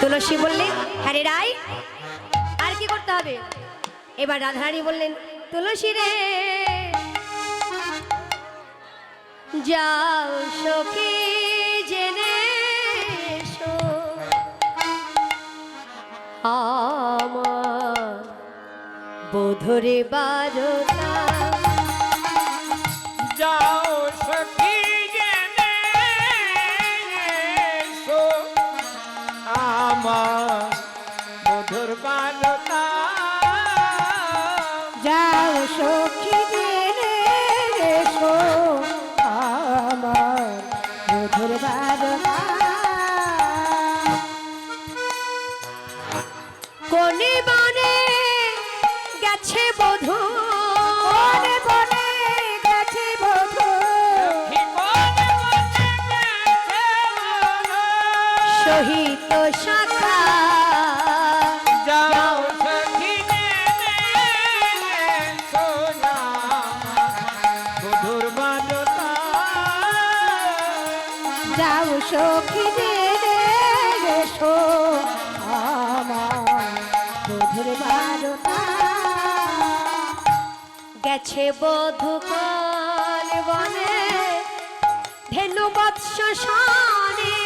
তুলসী বললেন হ্যাঁ রে রাই, আর কি করতে হবে? এবার রাধারানী বললেন, তুলসী রে, যাও সখী জেনে আমার বোধরে বারতা আমার শাখা যাও মধুর যাও আমার মধুর গেছে বধূ বনে। ধেনু বৎস শানে।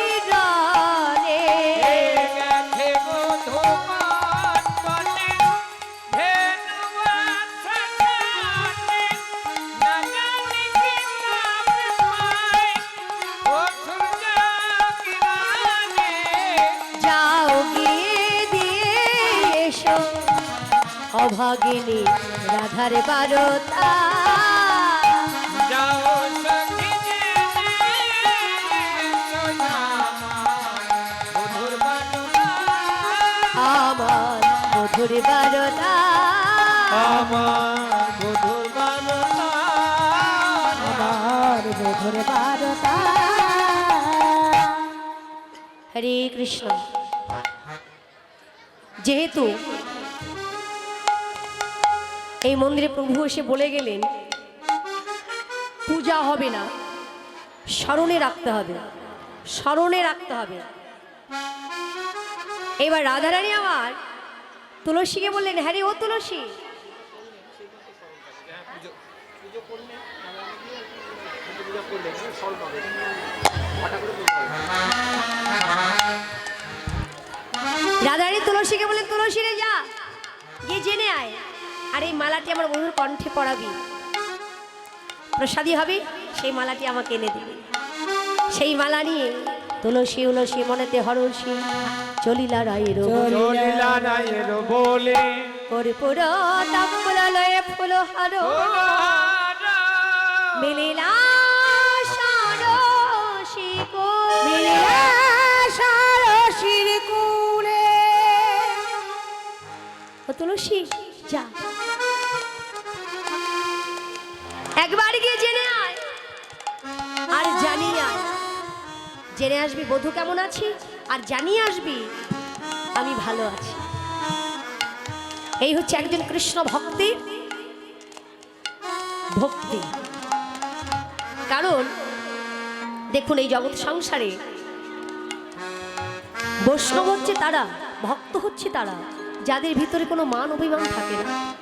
অভাগিনী রাধার বারতা। আমার মধুর বারতা। আমার মধুর বালুকা আমার মধুর বারতা। হরে কৃষ্ণ। যেহেতু এই মন্দিরে প্রভু এসে বলে গেলেন, পূজা হবে না, স্মরণে রাখতে হবে, স্মরণে রাখতে হবে। এবার রাধারানী আমার তুলসীকে বললেন হ্যাঁ রে, ও তুলসী। রাধারানী তুলসীকে বললেন, তুলসী রে, যা, গিয়ে জেনে আয়। আর এই মালাটি আমার বন্ধুর কণ্ঠে পড়াবি। প্রসাদী হবে সেই মালাটি আমাকে এনে দিবি। সেই মালা নিয়ে তুলসী উলসী মনেতে হরসী চলিলা রায়ের চলিলা রায়ের বলে। কর্পূর তাম্বুলালয়ে ফুল হার মিলিলা সারসী মিলিয়া সারসির কুলে। ও তুলসী। জেনে আসবি বধূ কেমন আছি আর জানিয়ে আসবি আমি ভালো আছি। এই হচ্ছে একজন কৃষ্ণ ভক্তির ভক্তি। কারণ, দেখুন এই জগৎ সংসারে বৈষ্ণব হচ্ছে তারা, ভক্ত হচ্ছে তারা, যাদের ভিতরে কোনো মান অভিমান থাকে না।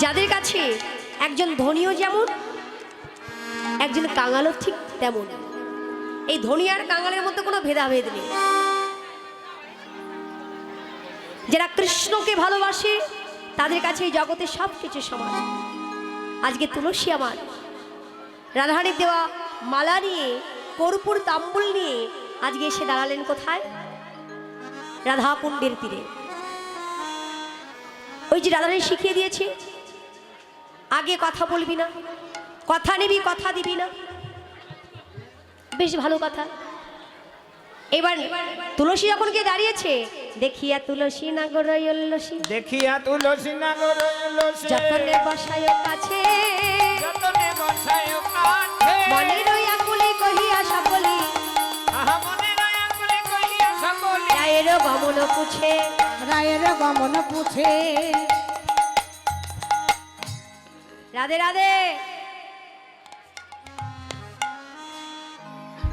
যাদের কাছে একজন ধনীও যেমন, একজন কাঙালও ঠিক তেমন এই ধনী আর কাঙালের মধ্যে কোনো ভেদাভেদ নেই। যারা কৃষ্ণকে ভালোবাসে, তাদের কাছে এই জগতে সব কিছু সমান। আজকে তুলসী আমার রাধারানীর দেওয়া মালা নিয়ে, কর্পূর তাম্বুল নিয়ে আজকে এসে দাঁড়ালেন কোথায়? রাধাকুণ্ডের তীরে। ওই যে রাধারানী শিখিয়ে দিয়েছে, আগে কথা বলবি না, কথা নিবি, কথা দিবি না। বেশ ভালো কথা। এবার তুলসী যখন গিয়ে দাঁড়িয়েছে দেখিয়া তুলসী নাগর উল্লসী দেখিয়া তুলসী নাগর যতনে বসায় কাছে। যতনে বসায় কাছে। মনে রইয়া কুলি কহিয়া সকলি। আহা মনে রয়া করে কহিয়া সকলে। রায়ের গমন পুছে। রায়ের গমন পুছে। রাধে রাধে।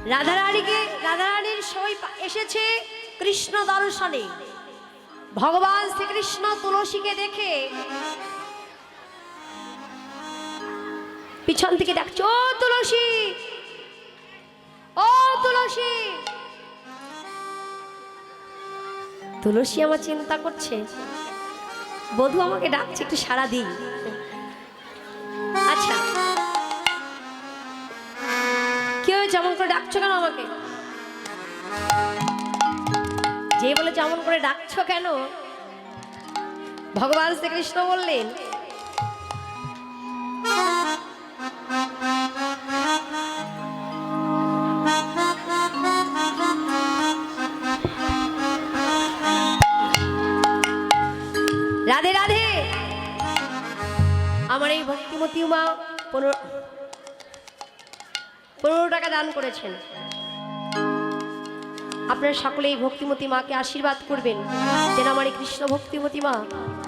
রাধা রানীকে রাধা রানীর এসেছে কৃষ্ণ দর্শনে। ভগবান শ্রীকৃষ্ণ তুলসীকে দেখে পিছন থেকে ডাকছে, ও তুলসী! ও তুলসী! তুলসী আমার চিন্তা করছে। বধু আমাকে ডাকছে, একটু সারা দিই। আচ্ছা। এমন করে ডাকছো কেন আমাকে? যে বলে যেমন করে ডাকছো কেন? ভগবান শ্রীকৃষ্ণ বললেন, রাধে রাধে। আমার এই ভক্তিমতী মা পনেরো পনেরো টাকা দান করেছেন। আপনারা সকলে এই ভক্তিমতী মাকে আশীর্বাদ করবেন। যেন আমার এই কৃষ্ণ ভক্তিমতী মা,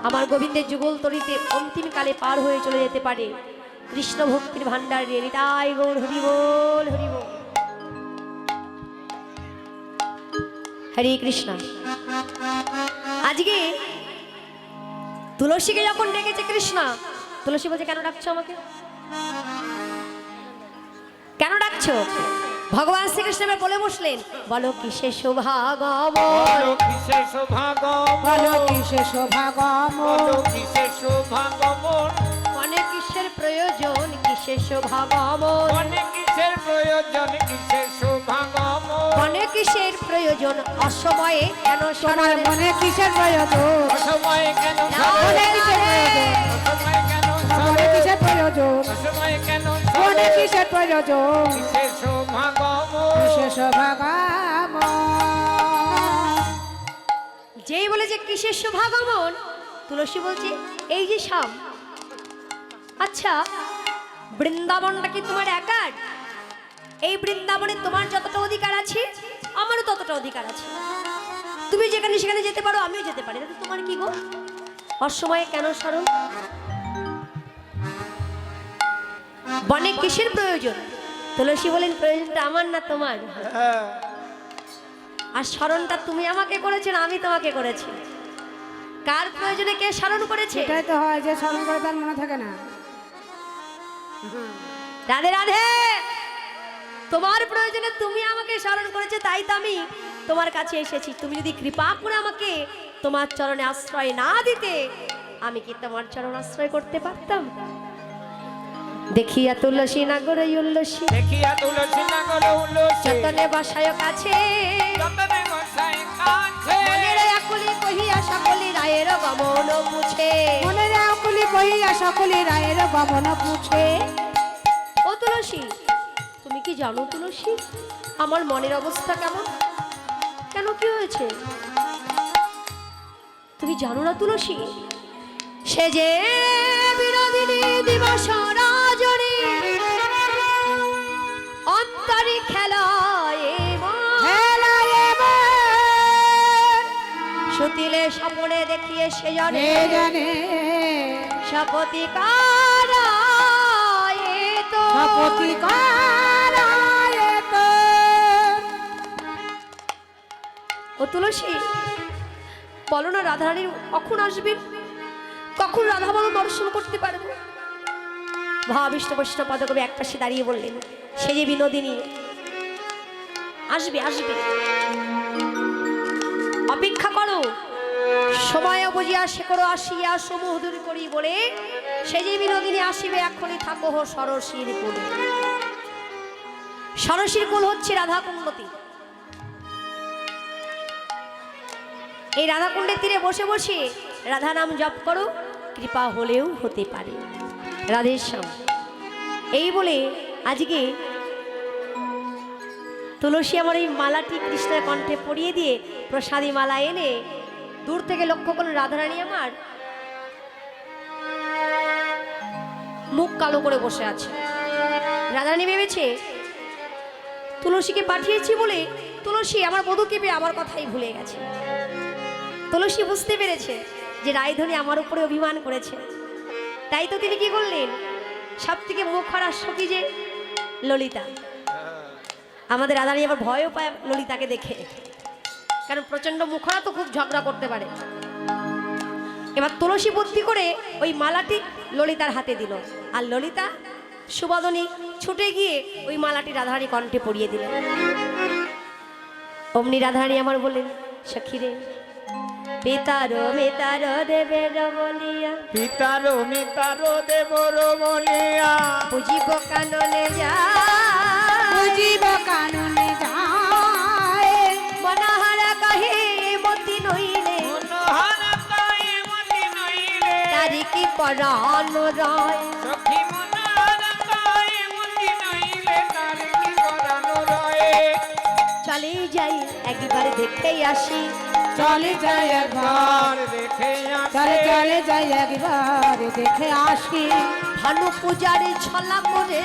আমার গোবিন্দের যুগল তরিতে অন্তিমকালে পার হয়ে চলে যেতে পারে। কৃষ্ণ ভক্তির ভাণ্ডার নিয়ে নিতাই গৌর, হরি বল হরি বল। হরে কৃষ্ণ। আজকে তুলসীকে যখন ডেকেছে কৃষ্ণা, তুলসী বলছে, কেন ডাকছো আমাকে? কেন ভগবান শ্রীকৃষ্ণ এবার বলে বসলেন বলো কিসে শোভাগম বলো কিসে সৌভাগম বলো কিসে শোভাগম বলো কিসে সৌভাগমন মনে কিসের প্রয়োজন? কিসে শোভাগম মনে কিসের প্রয়োজন? কিসের সৌভাগমন মনে কিসের প্রয়োজন? অসময়ে কেন তোমার শোনার মনে কিসের প্রয়োজন? অসময়ে কেন মনে কিসের প্রয়োজন? অসময়ে কেন মনে কিসের প্রয়োজন? অসময়ে কেন মনে কিসের প্রয়োজন? কিসের যেই বলে যে কিসের শোভাগমন তুলসী বলছে এই যে শাম আচ্ছা বৃন্দাবনটা কি তোমার একার? এই বৃন্দাবনে তোমার যতটা অধিকার আছে আমারও ততটা অধিকার আছে। তুমি যেখানে সেখানে যেতে পারো আমিও যেতে পারি। তাতে তোমার কি গো? অসময়ে কেন স্মরণ? বনে কিসের প্রয়োজন? তুলসী বলেন প্রয়োজনটা আমার না তোমার? আর স্মরণটা তুমি আমাকে করেছ না আমি তোমাকে করেছি? কার প্রয়োজনে কে স্মরণ করেছে? এটাই তো হয় যে স্মরণ করে তার মনে থাকে না। রাধে রাধে! তোমার প্রয়োজনে তুমি আমাকে স্মরণ করেছে তাই তো আমি তোমার কাছে এসেছি। তুমি যদি কৃপা করে আমাকে তোমার চরণে আশ্রয় না দিতে আমি কি তোমার চরণ আশ্রয় করতে পারতাম? দেখিয়া তুলসী নাগর উল্লসী। দেখিয়া তুলসী নাগর উল্লসী। যতনে বসায় কাছে। যতনে গোসাই কাছে। মনের আকুলি কহিয়া সকলি রায়ের গমন মুছে। মনের অকুলি বহিয়া সকলি রায়ের গমন পুছে ও তুলসী তুমি কি জানো তুলসী? আমার মনের অবস্থা কেমন? কেন কি হয়েছে? তুমি জানো না তুলসী? সে যে বিনোদিনী দিবস সে জানে জানে। শপতি কারায় তো। সপতি কারায় তো। ও তুলসী বলো না রাধারানী কখন আসবেন কখন রাধা বলো দর্শন করতে পারব? ভাবিষ্ট বৈষ্ণব পদকবি এক পাশে দাঁড়িয়ে বললেন সে যে বিনোদিনী আসবে আসবে। অপেক্ষা করো। সময় বুঝিয়া করো আসিয়া সমূহ দূর করি বলে সে যে বিনোদিনী আসিবে এখনই থাকো সরসীর কুলে। সরসীর কুল হচ্ছে রাধা কুণ্ডতী এই রাধাকুণ্ডের তীরে বসে বসে রাধা নাম জপ করো, কৃপা হলেও হতে পারে। রাধেশ্যাম, এই বলে আজকে তুলসী আমার এই মালাটি কৃষ্ণের কণ্ঠে পরিয়ে দিয়ে প্রসাদী মালা এনে দূর থেকে লক্ষ্য করুন, রাধারানী আমার। মুখ কালো করে বসে আছে। রাধারানী ভেবেছে, তুলসীকে পাঠিয়েছি বলে তুলসী আমার বধূকে পেয়ে আমার কথাই ভুলে গেছে। তুলসী বুঝতে পেরেছে যে রায়ধনী আমার উপরে অভিমান করেছে। তাই তো তিনি কি করলেন? সব থেকে মুখ হারা সখী যে ললিতা। আমাদের রাধারানী আবার ভয়ও পায় ললিতাকে দেখে। কারণ প্রচণ্ড মুখরা তো খুব ঝগড়া করতে পারে। এবার তুলসী বুদ্ধি করে ওই মালাটি ললিতার হাতে দিল। আর ললিতা সুবাদনী ছুটে গিয়ে ওই মালাটি রাধারানী কণ্ঠে পরিয়ে দিলেন অমনি রাধারানী আমার বললেন সখী রে বেতার মেতার দেবের বলিয়া পিতারো মিতারো দেবর বলিয়া বুঝিব কাননে যা। বুঝিব কাননে তারি কি পরাণ রয়? সখী চলে যাই একবার দেখেই আসি। চলে যাই একবার দেখে চলে চলে যাই একবার দেখে আসি। ভানু পূজার ছলা করে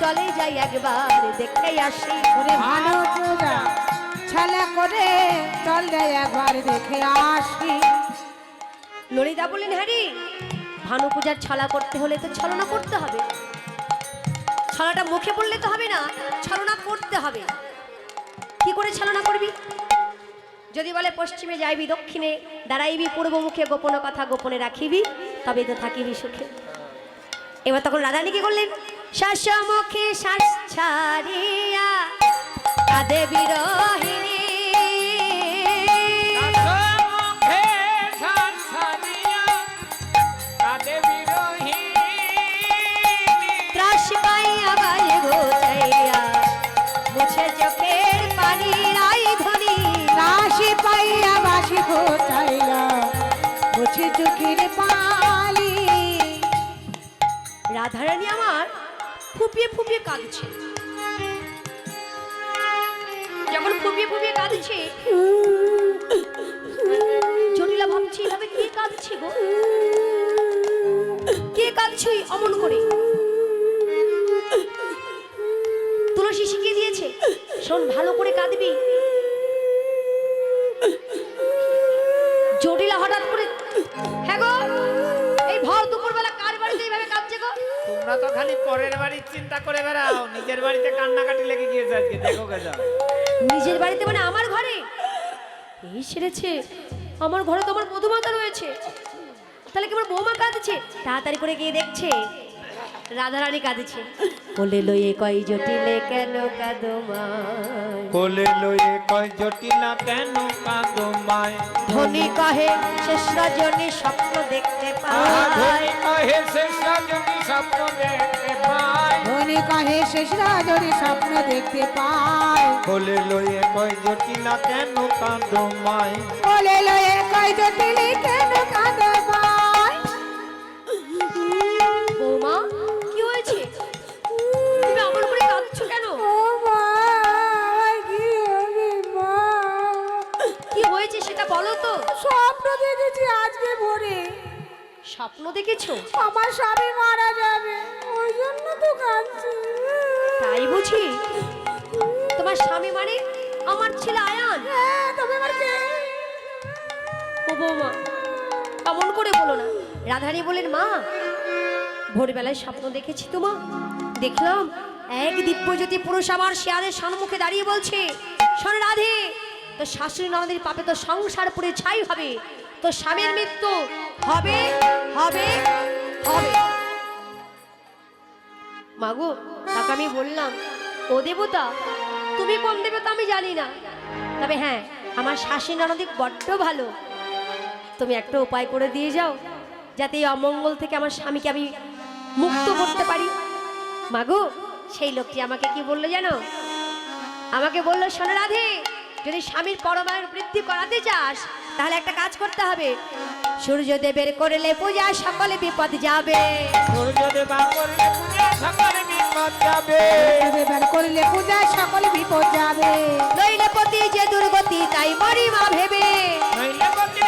চলে যাই একবার দেখেই আসি। ওরে ভালো পূজা ছেলে করে চল যাই একবার দেখে আসি। ললিতা বললেন হ্যারি ভানু পূজার ছলা করতে হলে তো ছলনা করতে হবে। ছলাটা মুখে বললে তো হবে না, ছলনা করতে হবে। কি করে ছলনা করবি? যদি বলে পশ্চিমে যাইবি, দক্ষিণে দাঁড়াইবি, পূর্ব মুখে গোপন কথা গোপনে রাখিবি তবে তো থাকিবি সুখে। এবার তখন রাধারানী কি করলেন? শ্বাস মুখে শ্বাস ছাড়িয়া কাঁদে বিরহিনী রাধারানী আমার ফুপিয়ে ফুপিয়ে কাঁদছে। যখন ফুপিয়ে ফুপিয়ে কাঁদছে, জটিলা ভাবছি, এভাবে কে কাঁদছে গো? কে কাঁদছে অমন করে? তুলসী শিখিয়ে দিয়েছে, শোন, ভালো করে কাঁদবি তো খালি পরের বাড়ির চিন্তা করে বেড়াও। নিজের বাড়িতে কান্নাকাটি লেগে গিয়েছে আজকে, দেখো কে নিজের বাড়িতে মানে আমার ঘরে? এই সেরেছে, আমার ঘরে তো আমার মধুমাতা রয়েছে। তাহলে কি আমার বৌমা কাঁদছে? তাড়াতাড়ি করে গিয়ে দেখছে। রাধারানী কাঁদছে। বলে লইয়ে কই জটিলে কেন কাঁদো মায়? কোলে লয়ে কয় জটিলা কেন কাঁদো মায়? ধনী কহে শেষ রজনী স্বপ্ন দেখতে ধনী পায়। কহে শেষ রজনী স্বপ্ন দেখতে পায়। ধনী কহে শেষ রাজরি স্বপ্ন দেখতে পায়। কোলে লয়ে কয় জটিলা কেন কাঁদো মায়? বলে লয়ে কই জটিলি কেন কাঁদে ভোরে স্বপ্ন দেখেছ? আমার স্বামী মারা যাবে ওই জন্য তো কাঁদছি। তাই বুঝি? তোমার স্বামী মানে আমার ছেলে আয়ান? হ্যাঁ তবে আমার কে? ও বৌমা এমন করে বলো না। রাধারানী বলেন মা ভোরবেলায় স্বপ্ন দেখেছি তোমা দেখলাম এক দিব্যজ্যোতি পুরুষ আমার শেয়ারের সম্মুখে দাঁড়িয়ে বলছে শোন রাধে তো শাশুড়ি ননদের পাপে তো সংসার পুরে ছাই হবে। তো স্বামীর মৃত্যু হবে হবে হবে। মাগো তাকে আমি বললাম, ও দেবতা, তুমি কোন দেবতা আমি জানি না। তবে হ্যাঁ আমার শাশুড়ি ননদিক বড্ড ভালো। তুমি একটা উপায় করে দিয়ে যাও, যাতে এই অমঙ্গল থেকে আমার স্বামীকে আমি মুক্ত করতে পারি। মাগো সেই লোকটি আমাকে কি বলল জানো? আমাকে বলল, শোনো রাধে, যদি স্বামীর পরমায়ুর বৃদ্ধি করাতে চাস তাহলে একটা কাজ করতে হবে। সূর্যদেবের করলে পূজা সকলে বিপদ যাবে। সূর্যদেবা করলে পূজা সকলে বিপদ যাবে। করলে সকলে বিপদ যাবে। নইলে পতি যে দুর্গতি তাই মরিমা ভেবে। নইলে ভেবে